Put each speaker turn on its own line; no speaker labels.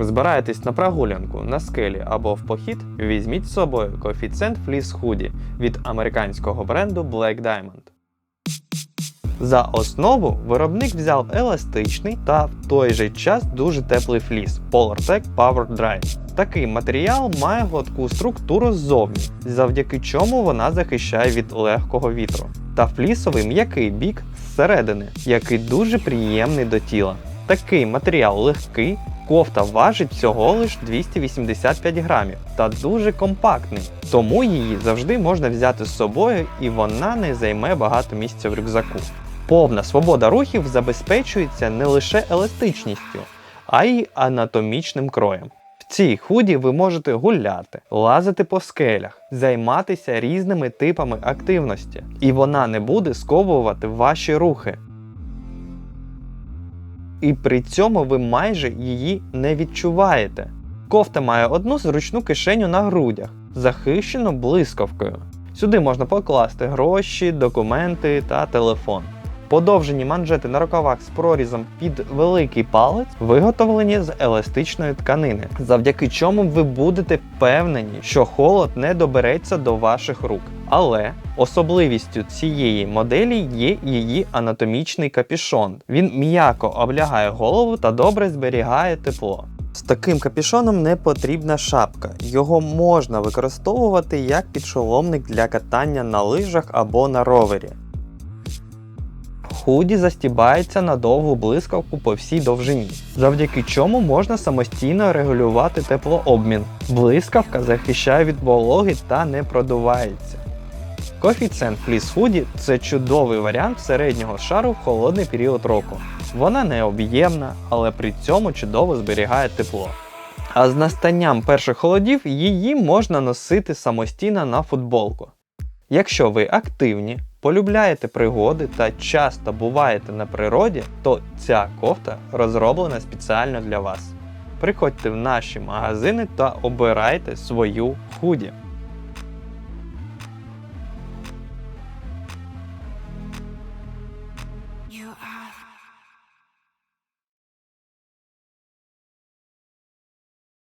Збираєтесь на прогулянку на скелі або в похід, візьміть з собою коефіцієнт Fleece Hoodie від американського бренду Black Diamond. За основу виробник взяв еластичний та в той же час дуже теплий фліс PolarTec Power Dry. Такий матеріал має гладку структуру ззовні, завдяки чому вона захищає від легкого вітру, та флісовий м'який бік зсередини, який дуже приємний до тіла. Такий матеріал легкий, кофта важить всього лиш 285 грамів та дуже компактний, тому її завжди можна взяти з собою і вона не займе багато місця в рюкзаку. Повна свобода рухів забезпечується не лише еластичністю, а й анатомічним кроєм. В цій худі ви можете гуляти, лазити по скелях, займатися різними типами активності, і вона не буде сковувати ваші рухи. І при цьому ви майже її не відчуваєте. Кофта має одну зручну кишеню на грудях, захищену блискавкою. Сюди можна покласти гроші, документи та телефон. Подовжені манжети на рукавах з прорізом під великий палець виготовлені з еластичної тканини, завдяки чому ви будете впевнені, що холод не добереться до ваших рук. Але особливістю цієї моделі є її анатомічний капюшон. Він м'яко облягає голову та добре зберігає тепло. З таким капюшоном не потрібна шапка. Його можна використовувати як підшоломник для катання на лижах або на ровері. Худі застібається на довгу блискавку по всій довжині, завдяки чому можна самостійно регулювати теплообмін. Блискавка захищає від вологи та не продувається. Коефіцієнт Fleece Hoodie – це чудовий варіант середнього шару в холодний період року. Вона не об'ємна, але при цьому чудово зберігає тепло. А з настанням перших холодів її можна носити самостійно на футболку. Якщо ви активні, полюбляєте пригоди та часто буваєте на природі, то ця кофта розроблена спеціально для вас. Приходьте в наші магазини та обирайте свою худі.